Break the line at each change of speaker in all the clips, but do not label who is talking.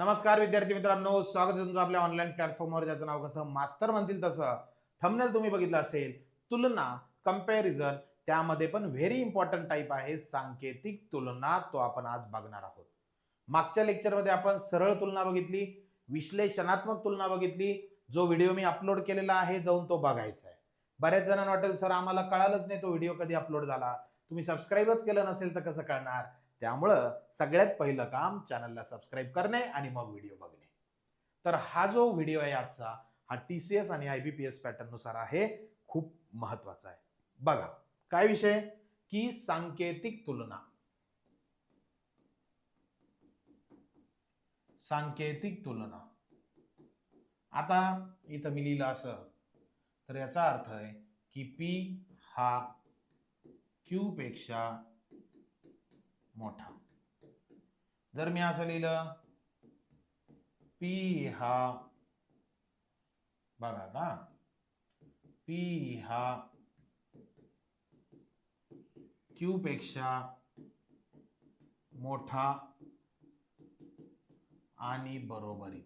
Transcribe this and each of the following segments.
नमस्कार विद्यार्थी मित्रांनो. स्वागत आहे तुमचं आपल्या ऑनलाईन प्लॅटफॉर्मवर ज्याचं नाव कसं? मास्तर म्हणतील तसं. थंबनेल तुम्ही बघितलं असेल तुलना कंपॅरिझन त्यामध्ये पण व्हेरी इम्पॉर्टंट टाईप आहे सांकेतिक तुलना. तो आपण आज बघणार आहोत. मागच्या लेक्चरमध्ये आपण सरळ तुलना बघितली विश्लेषणात्मक तुलना बघितली. जो व्हिडिओ मी अपलोड केलेला आहे जाऊन तो बघायचा आहे. बऱ्याच जणांना वाटेल सर आम्हाला कळालंच नाही तो व्हिडिओ कधी अपलोड झाला. तुम्ही सबस्क्राईबच केलं नसेल तर कसं कळणार? त्यामुळं सगळ्यात पहिलं काम चॅनलला सबस्क्राईब करणे आणि मग व्हिडिओ बघणे. तर हा जो व्हिडिओ आहे आजचा हा टी सी एस आणि आय बी पी एस पॅटर्ननुसार आहे खूप महत्त्वाचा आहे. बघा काय विषय? की सांकेतिक तुलना. सांकेतिक तुलना. आता इथं मी लिहिलं असं तर याचा अर्थ आहे की पी हा क्यू पेक्षा मोठा. जर मी असं लिहिलं पी हा बघा आता. पी हा क्यू पेक्षा मोठा आणि बरोबरीत.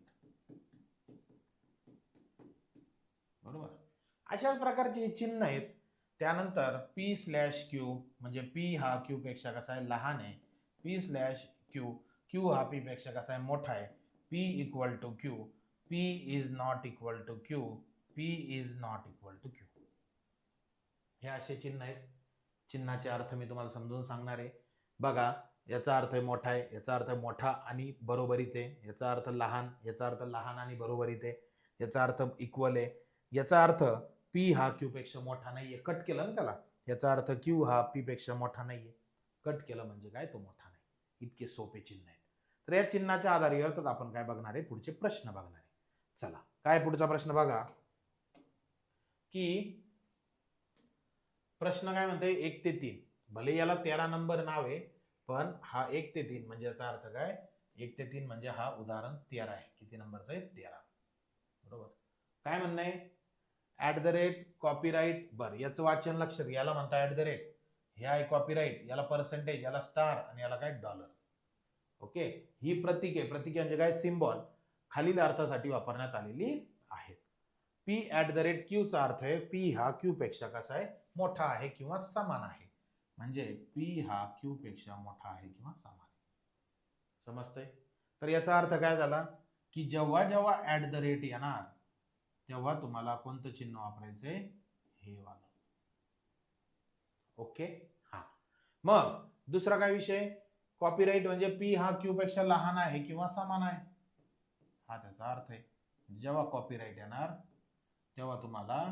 बरोबर? अशाच प्रकारचे चिन्ह आहेत. त्यानंतर पी स्लॅश क्यू म्हणजे पी हा क्यू पेक्षा कसा आहे? लहान आहे. P slash Q. क्यू हा पी पेक्षा कसा आहे? मोठा आहे. P equal to Q. P is not equal to Q. P is not equal to Q. हे असे चिन्ह आहेत. चिन्हाचे अर्थ मी तुम्हाला समजून सांगणार आहे. बघा याचा अर्थ मोठा आहे याचा अर्थ मोठा आणि बरोबरीत आहे. याचा अर्थ लहान याचा अर्थ लहान आणि बरोबरीत आहे. याचा अर्थ इक्वल आहे. याचा अर्थ पी हा क्यू पेक्षा मोठा नाहीये. कट केलं ना त्याला? याचा अर्थ क्यू हा पी पेक्षा मोठा नाहीये. कट केलं म्हणजे काय? तो मोठा. इतके सोपे चिन्ह आहेत. तर या चिन्हाच्या आधारावर आपण काय बघणार आहे? पुढचे प्रश्न बघणार आहे. चला काय पुढचा प्रश्न बघा? की प्रश्न काय म्हणते एक ते तीन. भले याला तेरा नंबर नाव आहे पण हा एक ते तीन म्हणजे याचा अर्थ काय? एक ते तीन म्हणजे हा उदाहरण तेरा आहे. किती नंबरचा आहे? तेरा. बरोबर? काय म्हणणं आहे? ऍट द रेट कॉपीराईट बरं याचं वाचन लक्षात घ्या. याला म्हणता ऍट द रेट हे आहे कॉपीराईट याला पर्सेंटेज याला स्टार आणि याला काय? Dollar okay? ही प्रतीके प्रतीके म्हणजे काय? सिम्बॉल खालील अर्थासाठी वापरण्यात आलेली आहेत. पी ॲट द रेट क्यूचा अर्थ आहे पी हा क्यू पेक्षा कसा आहे? मोठा आहे किंवा समान आहे. म्हणजे पी हा क्यू पेक्षा मोठा आहे किंवा समान आहे. समजतंय? तर याचा अर्थ काय झाला? की जेव्हा जेव्हा ऍट द रेट येणार तेव्हा तुम्हाला कोणतं चिन्ह वापरायचंय? हे वालं. ओके? हा. मग दुसरा काय विषय? कॉपीराईट म्हणजे पी हा क्यू पेक्षा लहान आहे किंवा समान आहे. हा त्याचा अर्थ आहे जेव्हा कॉपीराईट येणार तेव्हा तुम्हाला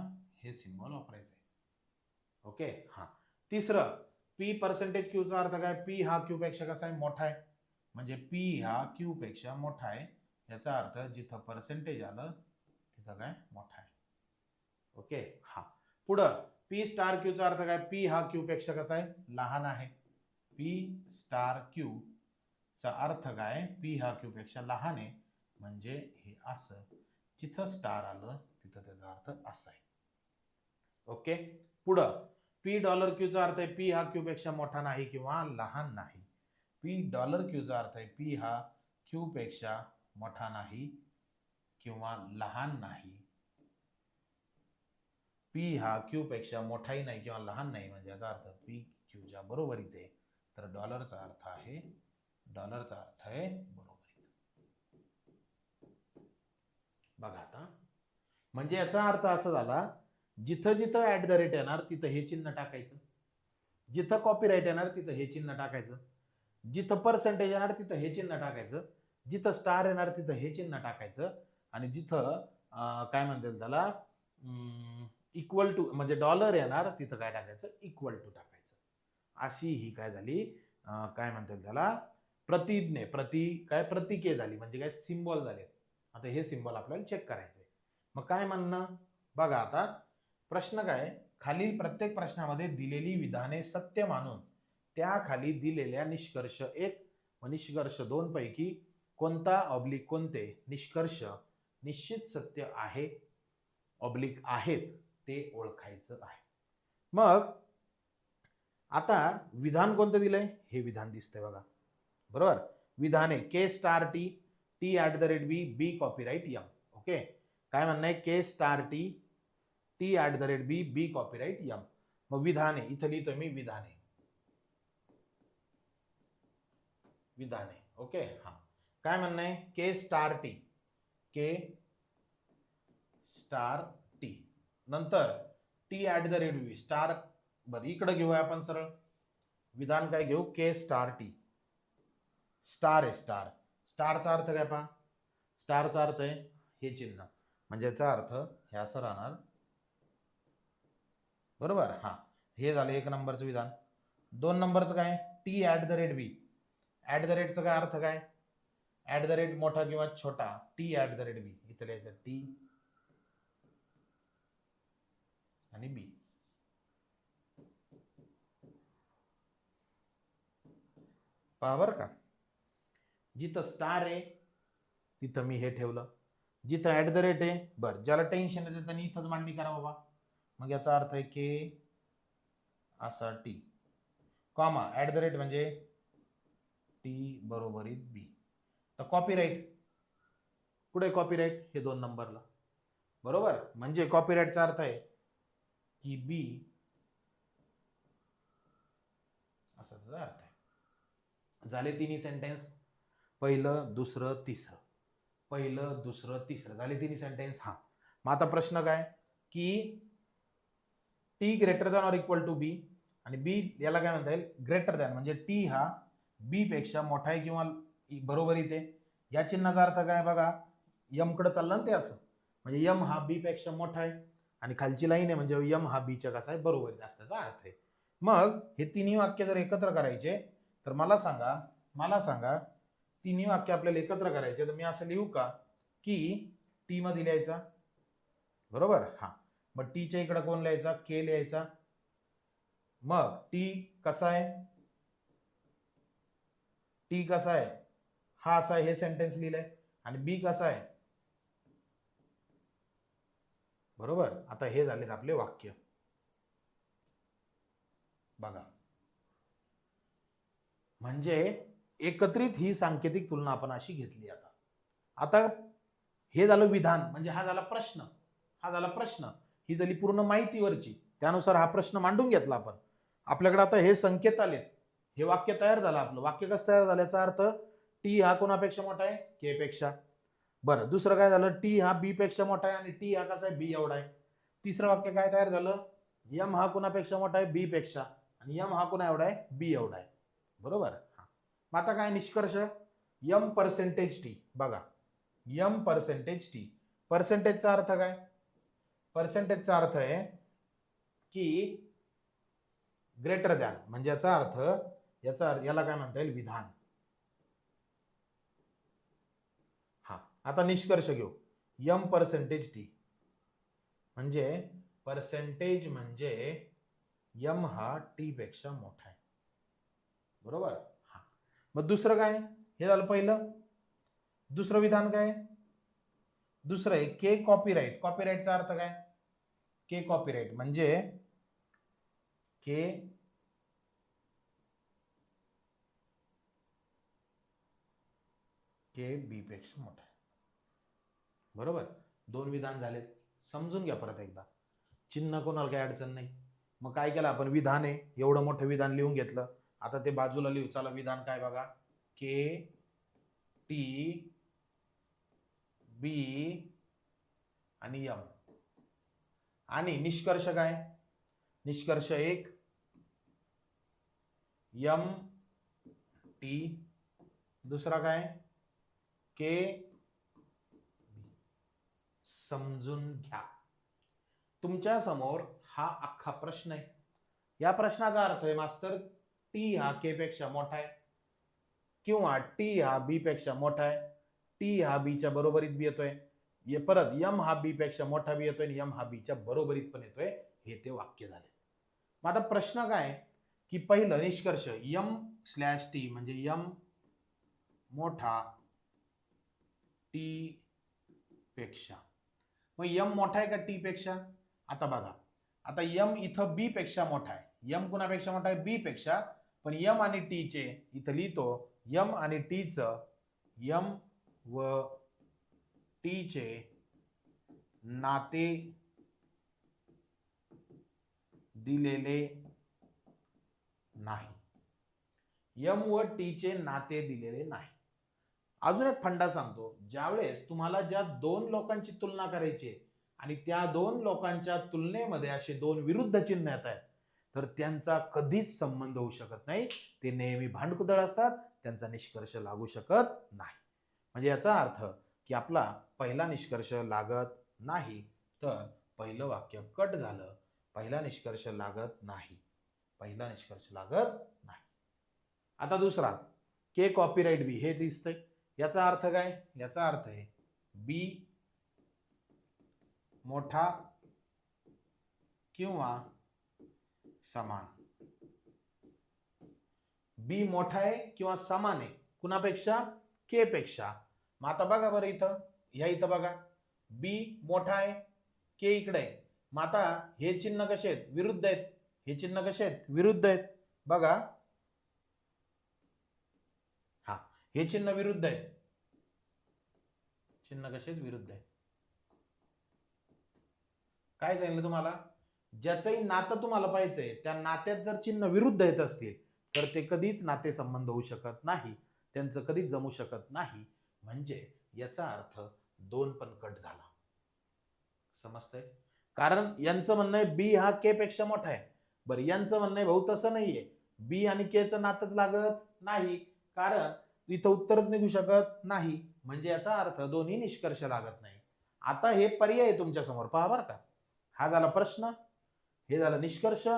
हे सिम्बॉल वापरायचं आहे ओके हा. तिसरं पी पर्सेंटेज क्यूचा अर्थ काय? पी हा क्यू पेक्षा कसा आहे? मोठा आहे. म्हणजे पी हा क्यू पेक्षा मोठा आहे. याचा अर्थ जिथं पर्सेंटेज आलं तिथं काय? मोठा आहे. ओके हा. पुढं पी स्टार क्यूचा अर्थ काय? पी हा क्यू पेक्षा कसा आहे? लहान आहे. पी स्टार क्यू चा अर्थ काय? पी हा क्यू पेक्षा लहान आहे. म्हणजे हे असं. जिथं स्टार आलं तिथं त्याचा अर्थ असा आहे. ओके पुढं. पी डॉलर क्यूचा अर्थ आहे पी हा क्यू पेक्षा मोठा नाही किंवा लहान नाही. पी डॉलर क्यूचा अर्थ आहे पी हा क्यू पेक्षा मोठा नाही किंवा लहान नाही. पी हा क्यूपेक्षा मोठाही नाही किंवा लहान नाही म्हणजे याचा अर्थ पी क्यूच्या बरोबरीत आहे. तर डॉलरचा अर्थ आहे डॉलरचा अर्थ आहे बरोबरीत बघा आता. म्हणजे याचा अर्थ असा झाला जिथं जिथं ऍट द रेट येणार तिथं हे चिन्ह टाकायचं. जिथं कॉपीराईट येणार तिथं हे चिन्ह टाकायचं. जिथं पर्सेंटेज येणार तिथं हे चिन्ह टाकायचं. जिथं स्टार येणार तिथं हे चिन्ह टाकायचं. आणि जिथं काय म्हणतील त्याला इक्वल टू म्हणजे डॉलर येणार तिथं काय टाकायचं? इक्वल टू टाकायचं. अशी ही काय झाली? काय म्हणतात त्याला? प्रतिज्ञे प्रति काय प्रतिके झाली म्हणजे काय सिम्बॉल झाले. आता हे सिम्बॉल आपल्याला चेक करायचे मग काय म्हणणं? बघा आता प्रश्न काय? खालील प्रत्येक प्रश्नामध्ये दिलेली विधाने सत्य मानून त्याखाली दिलेल्या निष्कर्ष एक व निष्कर्ष दोन पैकी कोणता ऑब्लिक कोणते? निष्कर्ष निश्चित सत्य आहे ऑब्लिक आहेत ते ओळखायचं आहे. मग आता विधान कोणतं दिलंय? हे विधान दिसतंय बघा. बरोबर? विधान आहे K star T T at the rate B B copyright M okay काय म्हणणं आहे K star T T at the rate B B copyright M मग विधान आहे इथं लिहितोय मी विधान. आहे विधान. आहे ओके हा. काय म्हणणं आहे K star T K star T नंतर T at the rate B star बरं इकडं घेऊया आपण सरळ. विधान काय घेऊ? के स्टार टी स्टार आहे स्टार स्टारचा अर्थ काय पहा? स्टारचा अर्थ आहे हे चिन्ह. म्हणजे याचा अर्थ हे असं राहणार. बरोबर? हा. हे झालं एक नंबरचं विधान. दोन नंबरचं काय? T at the rate B at the रेटचं काय अर्थ काय? ॲट द रेट मोठा किंवा छोटा? T at the rate B इथं लिहायचं टी आणि बी पहा बरं का. जिथं स्टार आहे तिथं मी हे ठेवलं. जिथं ॲट द रेट आहे बरं ज्याला टेन्शन येतं त्यांनी इथंच मांडणी करा बाबा. मग याचा अर्थ आहे के असा T comma at the rate म्हणजे टी बरोबरीत बी तर कॉपीराईट कुठे कॉपीराईट हे दोन नंबरला बरोबर? म्हणजे कॉपीराईटचा अर्थ आहे की बी असा त्याचा अर्थ झाले तिन्ही सेंटेन्स पहिलं दुसरं तिसरं. पहिलं दुसरं तिसरं. झाले तिन्ही सेंटेन्स हां. मग आता प्रश्न काय? की T greater than or equal to B आणि बी याला काय म्हणता येईल? ग्रेटर दॅन म्हणजे टी हा बी पेक्षा मोठा आहे किंवा बरोबर इथे? या चिन्हाचा अर्थ काय बघा? यमकडं चाललं ना ते असं. म्हणजे यम हा बी पेक्षा मोठा आहे. आणि खालची लाईन आहे म्हणजे यम हा बीच्या कसा आहे? बरोबरीत असल्याचा अर्थ आहे. मग हे तिन्ही वाक्य जर एकत्र करायचे तर मला सांगा मला सांगा तिन्ही वाक्य आपल्याला एकत्र करायचे तर मी असं लिहू का? की टी मध्ये लिहायचा? बरोबर? हा. मग टीच्या इकडे कोण लिहायचा? के लिहायचा. मग टी कसा आहे? टी कसा आहे? हा असा आहे हे सेंटेन्स लिहिलंय. आणि बी कसा आहे? बरोबर? आता हे झालेत आपले वाक्य. बघा. म्हणजे एकत्रित ही सांकेतिक तुलना आपण अशी घेतली आता. आता हे झालं विधान म्हणजे हा झाला प्रश्न. हा झाला प्रश्न. ही झाली पूर्ण माहितीवरची. त्यानुसार हा प्रश्न मांडून घेतला आपण. आपल्याकडे आता हे संकेत आलेत हे वाक्य तयार झालं आपलं. वाक्य कसं तयार झाल्याचा अर्थ टी हा कोणापेक्षा मोठा आहे? के पेक्षा. बरं दुसरं काय झालं? टी हा बी पेक्षा मोठा आहे आणि टी हा कसा आहे? बी एवढा आहे. तिसरं वाक्य काय तयार झालं? यम हा कोणापेक्षा मोठा आहे? बी पेक्षा. आणि यम हा कोणा एवढा आहे? बी एवढा आहे. बरोबर? हा. मग आता काय निष्कर्ष? यम पर्सेंटेज टी बघा. यम पर्सेंटेज टी पर्सेंटेजचा अर्थ काय? पर्सेंटेजचा अर्थ आहे की ग्रेटर दॅन म्हणजे याचा अर्थ याचा याला काय म्हणता येईल? विधान. हा. आता निष्कर्ष घेऊ. यम पर्सेंटेज टी म्हणजे पर्सेंटेज म्हणजे यम हा टी पेक्षा मोठा आहे. बरोबर? हा. मग दुसरं काय? हे झालं पहिलं. दुसरं विधान काय? दुसरं आहे के कॉपीराईट कॉपीराईटचा अर्थ काय? के कॉपीराईट म्हणजे के के बी पेक्षा मोठा. बरोबर? दोन विधान झालेत. समजून घ्या परत एकदा. चिन्ह कोणाला काही अडचण नाही. मग काय केलं आपण? विधान आहे. एवढं मोठं विधान लिहून घेतलं. आता ते बाजूला लिहू. चला विधान काय बघा? के टी बी आणि यम आणि निष्कर्ष काय? निष्कर्ष एक यम टी दुसरा काय? के समजून घ्या. तुमच्यासमोर हा अख्खा प्रश्न आहे. या प्रश्नाचा अर्थ आहे मास्तर टी हा के पेक्षा मोठा आहे. किंवा टी हा बी पेक्षा मोठा आहे. टी हा बीच्या बरोबरीत बी येतोय. ये परत यम हा बी पेक्षा मोठा बी येतोय आणि यम हा बीच्या बरोबरीत पण येतोय. हे ते वाक्य झाले. मग आता प्रश्न काय की पहिलं निष्कर्ष यम स्लॅश टी म्हणजे यम मोठा टी पेक्षा. मग यम मोठा आहे का टी पेक्षा? आता बघा. आता यम इथं बी पेक्षा मोठा आहे. यम कुणापेक्षा मोठा आहे? बी पेक्षा पण यम आणि टीचे इथं लिहितो यम आणि टीचं यम व टीचे नाते दिलेले नाही. यम व टीचे नाते दिलेले नाही. अजून एक फंडा सांगतो. ज्यावेळेस तुम्हाला ज्या दोन लोकांची तुलना करायची आहे आणि त्या दोन लोकांच्या तुलनेमध्ये असे दोन विरुद्ध चिन्ह येत आहेत तर त्यांचा कधीच संबंध होऊ शकत नाही. ते नेहमी भांडकुदळ असतात. त्यांचा निष्कर्ष लागू शकत नाही. म्हणजे याचा अर्थ की आपला पहिला निष्कर्ष लागत नाही. तर पहिलं वाक्य कट झालं. पहिला निष्कर्ष लागत नाही. पहिला निष्कर्ष लागत नाही. आता दुसरा के कॉपीराईट बी हे दिसतंय. याचा अर्थ काय? याचा अर्थ आहे बी मोठा किंवा समान. बी मोठा आहे किंवा समान आहे? कुणापेक्षा? के पेक्षा. मग आता बघा बरं इथं. ह्या इथं बघा. बी मोठा आहे. के इकडे आहे. मग आता हे चिन्ह कसे आहेत? विरुद्ध आहेत. हे चिन्ह कसे आहेत? विरुद्ध आहेत. बघा. हा. हे चिन्ह विरुद्ध आहेत. चिन्ह कसे आहेत? विरुद्ध आहेत. काय सांगितलं तुम्हाला? ज्याचंही नातं तुम्हाला पाहिजे त्या नात्यात जर चिन्ह विरुद्ध येत असतील तर ते कधीच नातेसंबंध होऊ शकत नाही. त्यांचं कधीच जमू शकत नाही. म्हणजे याचा अर्थ दोन पण कट झाला. समजतंय? कारण यांचं म्हणणं आहे बी हा के पेक्षा मोठा आहे. बरं यांचं म्हणणं आहे भाऊ तसं नाहीये. बी आणि के चं नातच लागत नाही. कारण इथं उत्तरच निघू शकत नाही. म्हणजे याचा अर्थ दोन्ही निष्कर्ष लागत नाही. आता हे पर्याय तुमच्यासमोर पहा बरं का. हा झाला प्रश्न. हे झालं निष्कर्ष.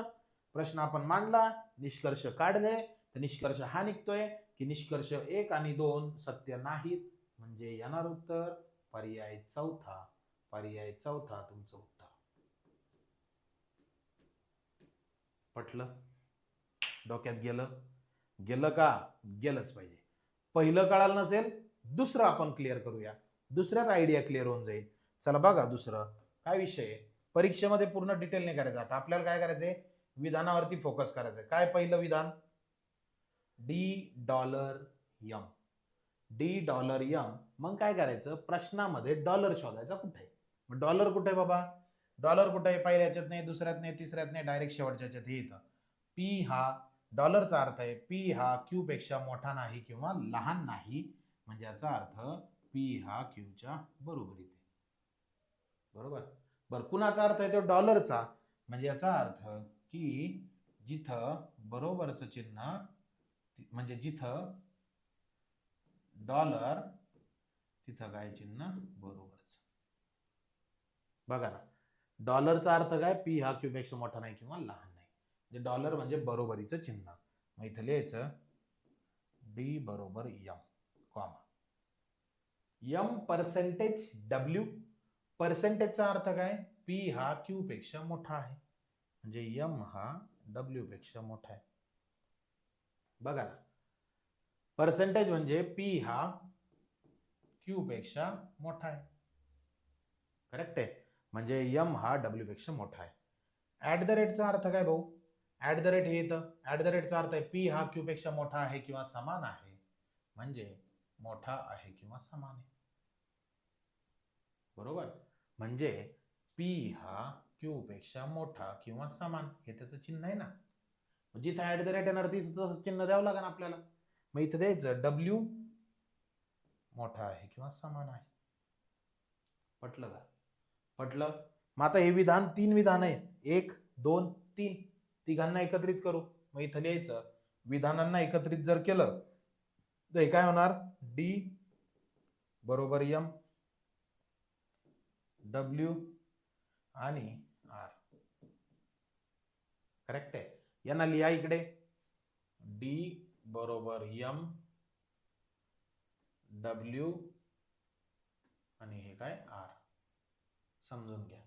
प्रश्न आपण मांडला निष्कर्ष काढले तर निष्कर्ष हा निघतोय की निष्कर्ष एक आणि दोन सत्य नाहीत म्हणजे येणार उत्तर पर्याय चौथा. पर्याय चौथा तुमचं उत्तर. पटलं? डोक्यात गेलं? गेलं का? गेलंच पाहिजे. पहिलं कळालं नसेल दुसरं आपण क्लिअर करूया. दुसऱ्यात आयडिया क्लिअर होऊन जाईल. चला बघा दुसरं. काय विषय आहे? परीक्षेमध्ये पूर्ण डिटेल नाही करायचं. आता आपल्याला काय करायचंय? विधानावरती फोकस करायचंय. काय पहिलं विधान? D dollar M D dollar M मग काय करायचं? प्रश्नामध्ये डॉलर शोधायचा कुठे? मग डॉलर कुठे बाबा? डॉलर कुठे? आहे पहिल्या याच्यात नाही दुसऱ्यात नाही तिसऱ्यात नाही डायरेक्ट शेवटच्या याच्यात हे येतं पी हा डॉलरचा अर्थ आहे. पी हा क्यू पेक्षा मोठा नाही किंवा लहान नाही. म्हणजे याचा अर्थ पी हा क्यूच्या बरोबरीत आहे. बरोबर? बरं कुणाचा अर्थ आहे तो? डॉलरचा. म्हणजे याचा अर्थ की जिथं बरोबरचं चिन्ह म्हणजे जिथं डॉलर तिथं काय चिन्ह? बरोबरच. बघा ना. डॉलरचा अर्थ काय? पी हा क्यूपेक्षा मोठा नाही किंवा लहान नाही. म्हणजे डॉलर म्हणजे बरोबरीचं चिन्ह. मग इथं लिहायचं डी बरोबर M comma M percentage W पर्सेंटेजचा अर्थ काय? पी हा क्यू पेक्षा मोठा आहे. म्हणजे यम हा डब्ल्यू पेक्षा मोठा आहे. बघा ना. पर्सेंटेज म्हणजे पी हा क्यू पेक्षा मोठा आहे. करेक्ट आहे? म्हणजे यम हा डब्ल्यू पेक्षा मोठा आहे. ॲट द रेटचा अर्थ काय भाऊ? ॲट द रेट हे येतं ऍट द रेटचा अर्थ आहे पी हा क्यू पेक्षा मोठा आहे किंवा समान आहे. म्हणजे मोठा आहे किंवा समान आहे. बरोबर? म्हणजे पी हा क्यू पेक्षा मोठा किंवा समान हे त्याचं चिन्ह आहे ना. जिथं ॲट द रेट येणार चिन्ह द्यावं लागेल आपल्याला. मग इथं द्यायचं डब्ल्यू मोठा आहे किंवा समान आहे. पटलं का? पटलं? मग आता हे विधान तीन विधान आहे एक दोन तीन. तिघांना एकत्रित करू. मग इथं लिहायचं विधानांना एकत्रित जर केलं तर हे काय होणार? डी बरोबर यम डब्ल्यू आणि आर करेक्ट आहे? यांना लिहा इकडे. डी बरोबर यम डब्ल्यू आणि हे काय? आर समजून घ्या.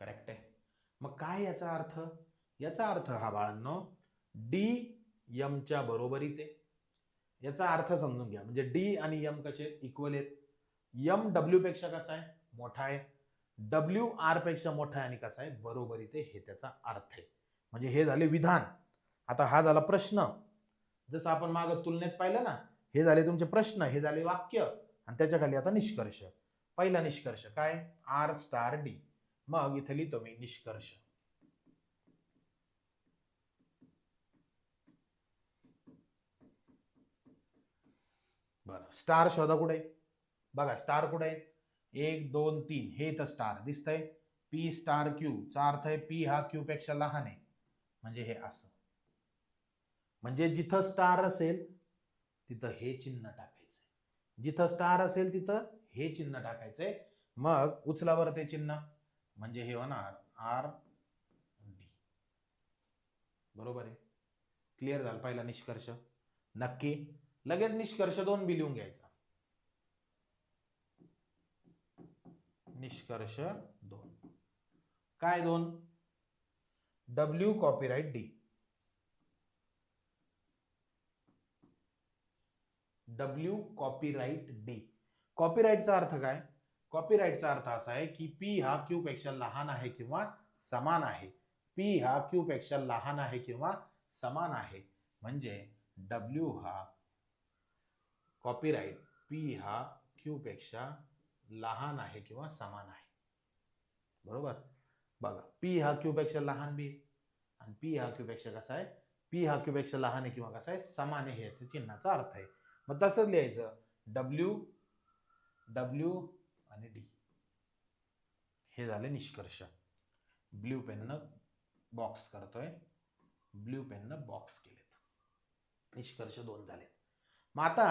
करेक्ट आहे. मग काय याचा अर्थ? याचा अर्थ हा बाळांनो डी यमच्या बरोबरीत आहे. याचा अर्थ समजून घ्या. म्हणजे डी आणि यम कसे इक्वल आहेत? यम डब्ल्यू पेक्षा कसा आहे? मोठा आहे. डब्ल्यू आरपेक्षा मोठा आहे आणि कसा आहे? बरोबर इथे हे त्याचा अर्थ आहे. म्हणजे हे झाले विधान. आता हा झाला प्रश्न. जसं आपण मागं तुलनेत पाहिलं ना हे झाले तुमचे प्रश्न हे झाले वाक्य. आणि त्याच्याखाली आता निष्कर्ष. पहिला निष्कर्ष काय? आर स्टार डी मग इथे लिहितो मी निष्कर्ष. बरं. स्टार शोधा कुठे? बघा स्टार कुठे? आहे एक दोन तीन. हे तर स्टार दिसतंय. P star Q. चा अर्थ आहे पी हा क्यू पेक्षा लहान आहे. म्हणजे हे असं. म्हणजे जिथं स्टार असेल तिथं हे चिन्ह टाकायचंय. जिथं स्टार असेल तिथं हे चिन्ह टाकायचंय. मग उचलावर ते चिन्ह. म्हणजे हे होणार आर डी. बरोबर आहे? क्लिअर झालं पहिला निष्कर्ष. नक्की. लगेच निष्कर्ष दोन बी लिहून घ्यायचा. निष्कर्ष दोन. काय दोन? W copyright D W copyright D कॉपीराईटचा अर्थ काय? कॉपीराईटचा अर्थ असा आहे की पी हा क्यू पेक्षा लहान आहे किंवा समान आहे. पी हा क्यू पेक्षा लहान आहे किंवा समान आहे. म्हणजे डब्ल्यू हा कॉपीराईट पी हा क्यूपेक्षा लहान आहे किंवा समान आहे. बरोबर? बघा पी हा क्यूपेक्षा लहान बी आणि पी हा क्यूपेक्षा कसा आहे? पी हा क्यूपेक्षा लहान आहे किंवा कसा आहे? समान आहे याच्या चिन्हाचा अर्थ आहे. मग तसंच लिहायचं. डब्ल्यू डब्ल्यू आणि डी हे झाले निष्कर्ष. ब्ल्यू पेननं बॉक्स करतोय. ब्ल्यू पेननं बॉक्स केलेत. निष्कर्ष दोन झाले मग आता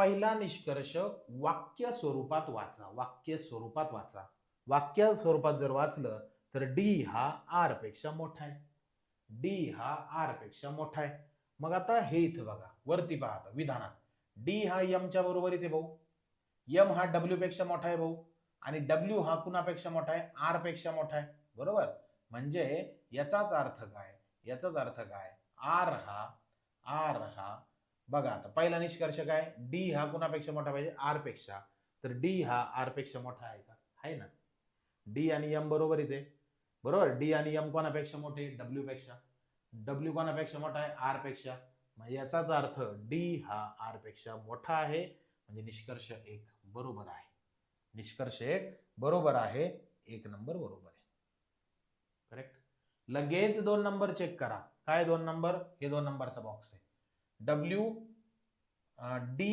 पहिला निष्कर्ष वाक्य स्वरूपात वाचा. वाक्य स्वरूपात वाचा. वाक्य स्वरूपात जर वाचलं तर डी हा आरपेक्षा मोठा आहे. डी हा आरपेक्षा मोठा आहे. मग आता हे इथं बघा. वरती पहा आता विधानात. डी हा यमच्या बरोबर इथे भाऊ. यम हा डब्ल्यू पेक्षा मोठा आहे भाऊ. आणि डब्ल्यू हा कुणापेक्षा मोठा आहे? आरपेक्षा मोठा आहे. बरोबर? म्हणजे याचाच अर्थ काय? याचाच अर्थ काय? आर हा आर हा बघा आता पहिला निष्कर्ष काय? डी हा कुणापेक्षा मोठा पाहिजे? आरपेक्षा. तर डी हा आरपेक्षा मोठा आहे का? आहे ना. डी आणि एम बरोबर इथे बरोबर? डी आणि एम कोणापेक्षा मोठे? डब्ल्यू पेक्षा. डब्ल्यू कोणापेक्षा मोठा आहे? आरपेक्षा. म्हणजे याचाच अर्थ डी हा आरपेक्षा मोठा आहे. म्हणजे निष्कर्ष एक बरोबर आहे. निष्कर्ष एक बरोबर आहे. एक नंबर बरोबर आहे. करेक्ट लगेच दोन नंबर चेक करा. काय दोन नंबर? हे दोन नंबरचा बॉक्स आहे. डब्ल्यू डी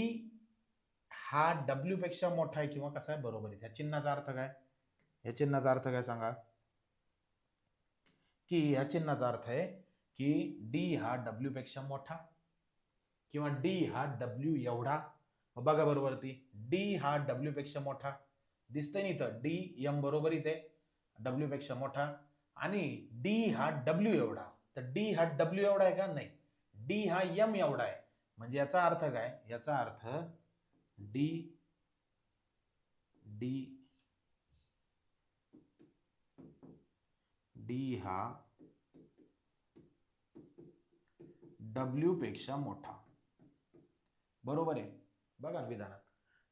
हा डब्ल्यूपेक्षा मोठा आहे किंवा कसा आहे? बरोबर आहे. त्या चिन्हाचा अर्थ काय? या चिन्हाचा अर्थ काय सांगा? की या चिन्हाचा अर्थ आहे की डी हा डब्ल्यूपेक्षा मोठा किंवा डी हा डब्ल्यू एवढा. बघा बरोबर ती. डी हा डब्ल्यूपेक्षा मोठा. दिसतंय ना इथं. डी एम बरोबर इथे. डब्ल्यूपेक्षा मोठा. आणि डी हा डब्ल्यू एवढा. तर डी हा डब्ल्यू एवढा आहे का? नाही. डी हा यम एवढा आहे. म्हणजे याचा अर्थ काय? याचा अर्थ डी डी डी हा डब्ल्यू पेक्षा मोठा. बरोबर आहे? बघा विधानात.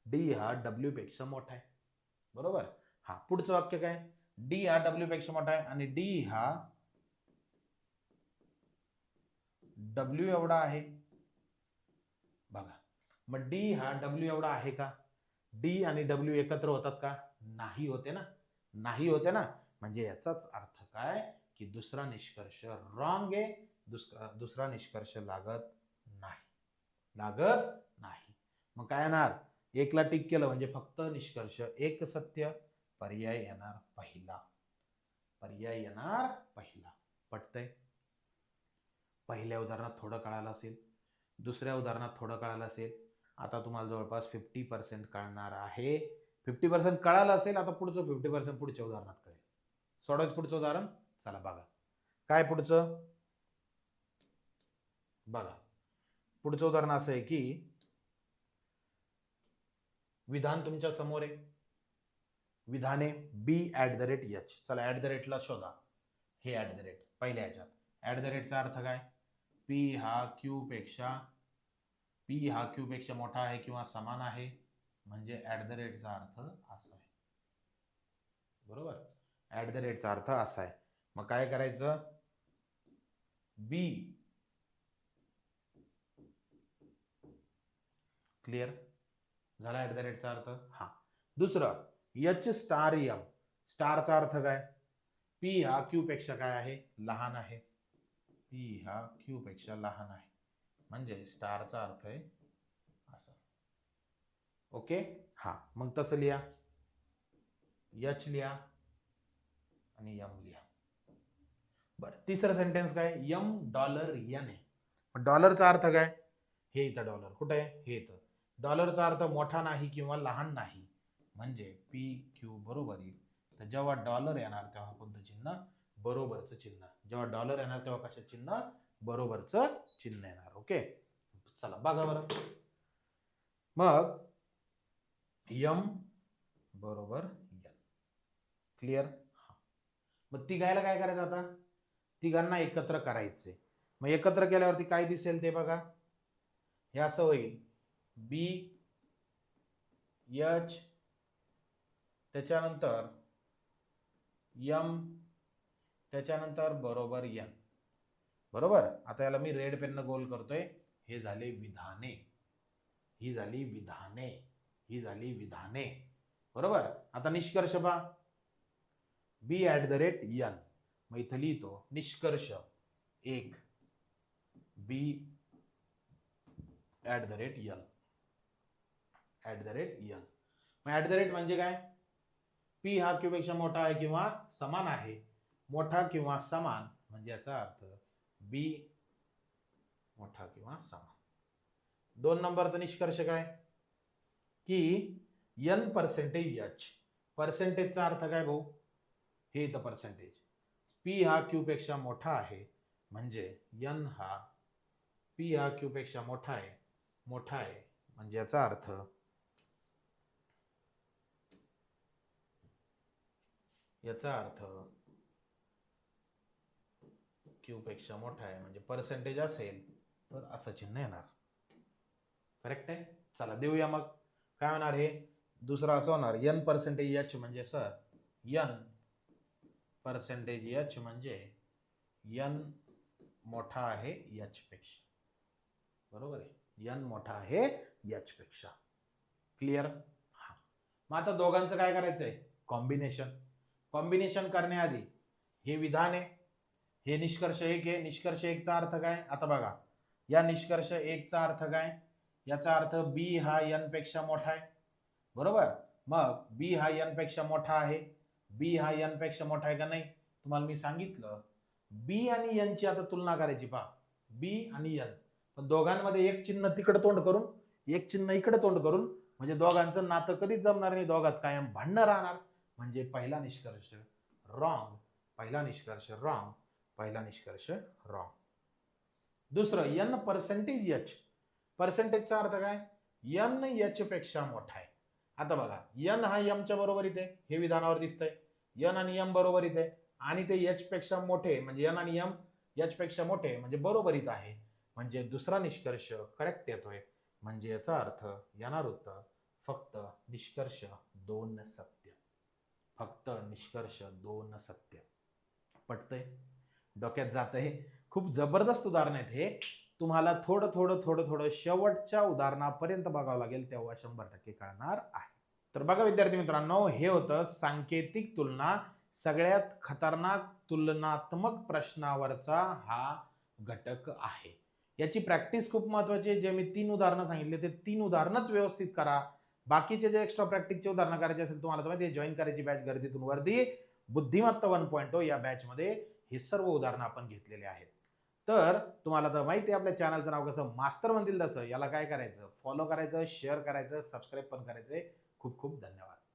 डी हा डब्ल्यू पेक्षा मोठा आहे. बरोबर? हा पुढचं वाक्य काय? डी हा डब्ल्यू पेक्षा मोठा आहे आणि डी हा डब्ल्यू एवढा आहे. बघा. मग डी हा डब्ल्यू एवढा आहे का? डी आणि डब्ल्यू एकत्र होतात का? नाही होते ना. नाही होते ना. म्हणजे याचाच अर्थ काय? की दुसरा निष्कर्ष रॉंग आहे. दुसरा दुसरा निष्कर्ष लागत नाही. लागत नाही. मग काय येणार? एकला टिक केलं म्हणजे फक्त निष्कर्ष एक सत्य. पर्याय येणार पहिला. पर्याय येणार पहिला. पटतंय? पहिल्या उदाहरणात थोडं कळालं असेल दुसऱ्या उदाहरणात थोडं कळालं असेल. आता तुम्हाला जवळपास फिफ्टी पर्सेंट कळणार आहे. फिफ्टी पर्सेंट कळालं असेल आता पुढचं फिफ्टी पर्सेंट पुढच्या उदाहरणात कळेल. सोडवायचं पुढचं उदाहरण चला बघा. काय पुढचं? बघा. पुढचं उदाहरण असं आहे की विधान तुमच्यासमोर आहे. विधाने B at the rate H चला ॲट द रेटला शोधा. हे ॲट द रेट पहिल्या ह्याच्यात. ॲट द रेटचा अर्थ काय? पी हा क्यूपेक्षा पी हा क्यूपेक्षा मोठा आहे किंवा समान आहे म्हणजे ॲट द रेटचा अर्थ असा आहे. बरोबर? ॲट द रेटचा अर्थ असा आहे. मग काय करायचं? बी क्लिअर झाला ॲट द रेटचा अर्थ? हा. दुसरं यच स्टार यम स्टारचा अर्थ काय? पी हा क्यूपेक्षा काय आहे? लहान आहे. पी हा क्यूपेक्षा लहान आहे. म्हणजे स्टारचा अर्थ आहे असं. ओके? हा मग तसं लिहा. यच लिहा आणि यम लिहा. बरं तिसरं सेंटेन्स काय? यम डॉलर यन आहे. डॉलरचा अर्थ काय? हे इथं डॉलर. कुठं आहे? हे इथं. डॉलरचा अर्थ मोठा नाही किंवा लहान नाही. म्हणजे पी क्यू बरोबर येईल. तर जेव्हा डॉलर येणार तेव्हा कोणतं चिन्ह? बरोबरचं चिन्ह. जेव्हा डॉलर येणार तेव्हा कशा चिन्ह? बरोबरचं चिन्ह येणार. ओके चला बघा बरं. मग यम बरोबर यन क्लिअर मग तिघायला काय करायचं आता? तिघांना एकत्र करायचे मग एकत्र केल्यावरती काय दिसेल ते बघा. हे असं होईल बी यच त्याच्यानंतर यम त्याच्यानंतर बरोबर यन बरोबर? आता याला मी रेड पेननं गोल करतोय. हे विधाने. ही झाली विधाने. ही झाली विधाने. बरोबर? आता निष्कर्ष पा B at the rate N मग इथं लिहितो, निष्कर्ष एक. B at the rate L at the rate L मग ॲट द रेट काय? पी हा क्यू पेक्षा मोठा आहे किंवा समान आहे? मोठा किंवा समान म्हणजे याचा अर्थ बी मोठा किंवा समान. दोन नंबरचा निष्कर्ष काय? की एन पर्सेंटेज एच पर्सेंटेजचा अर्थ काय भाऊ? हे इथं पर्सेंटेज पी हा क्यू पेक्षा मोठा आहे म्हणजे एन हा पी हा क्यू पेक्षा मोठा आहे मोठा आहे म्हणजे याचा अर्थ याचा अर्थ क्यूपेक्षा मोठा आहे म्हणजे पर्सेंटेज असेल तर असं चिन्ह येणार. करेक्ट आहे? चला देऊया मग. काय होणार हे? दुसरं असं होणार यन पर्सेंटेज एच म्हणजे सर यन पर्सेंटेज एच म्हणजे यन मोठा आहे याचपेक्षा बरोबर आहे? यन मोठा आहे याचपेक्षा क्लिअर हा. मग आता दोघांचं काय करायचं आहे कॉम्बिनेशन कॉम्बिनेशन करण्याआधी हे विधान आहे. हे निष्कर्ष एक आहे. निष्कर्ष एकचा अर्थ काय? आता बघा. या निष्कर्ष एकचा अर्थ काय? याचा अर्थ बी हा यनपेक्षा मोठा आहे. बरोबर? मग बी हा यनपेक्षा मोठा आहे. बी हा यनपेक्षा मोठा आहे का नाही? तुम्हाला मी सांगितलं. बी आणि यनची आता तुलना करायची पहा. बी आणि यन पण दोघांमध्ये एक चिन्ह तिकडे तोंड करून एक चिन्ह इकडे तोंड करून म्हणजे दोघांचं नातं कधीच जमणार नाही. दोघात कायम भांडणं राहणार. म्हणजे पहिला निष्कर्ष रॉंग पहिला निष्कर्ष रॉंग पहिला निष्कर्ष रॉंग दुसरं यन पर्सेंटेज एच पर्सेंटेजचा अर्थ काय? यन एच पेक्षा मोठा आहे. आता बघा यन हा यमच्या बरोबरीत आहे हे विधानावर दिसतंय. यन आणि यम बरोबरीत आहे आणि ते एच पेक्षा मोठे म्हणजे यन आणि यम एच पेक्षा मोठे म्हणजे बरोबरीत आहे. म्हणजे दुसरा निष्कर्ष करेक्ट येतोय. म्हणजे याचा अर्थ येणार उत्तर फक्त निष्कर्ष दोन सत्य. फक्त निष्कर्ष दोन सत्य. पटतंय? डोक्यात जात आहे खूप जबरदस्त उदाहरण आहेत हे. तुम्हाला थोडं थोडं थोडं थोडं शेवटच्या उदाहरणापर्यंत बघावं लागेल तेव्हा शंभर टक्के कळणार आहे. तर बघा विद्यार्थी मित्रांनो हे होतं सांकेतिक तुलना. सगळ्यात खतरनाक तुलनात्मक प्रश्नावरचा हा घटक आहे. याची प्रॅक्टिस खूप महत्वाची आहे. जे मी तीन उदाहरणं सांगितले ते तीन उदाहरणच व्यवस्थित करा. बाकीचे जे एक्स्ट्रा प्रॅक्टिसचे उदाहरणं करायचे असेल तुम्हाला तर ते जॉईन करायची बॅच गर्दीतून वर्दी. बुद्धिमत्ता वन पॉईंट oh या बॅचमध्ये हे सर्व उदाहरणं आपण घेतलेले आहेत. तर तुम्हाला तर माहिती आहे आपल्या चॅनलचं नाव कसं? मास्तर म्हणतील तसं. याला काय करायचं? फॉलो करायचं शेअर करायचं सबस्क्राईब पण करायचं खूप खूप धन्यवाद.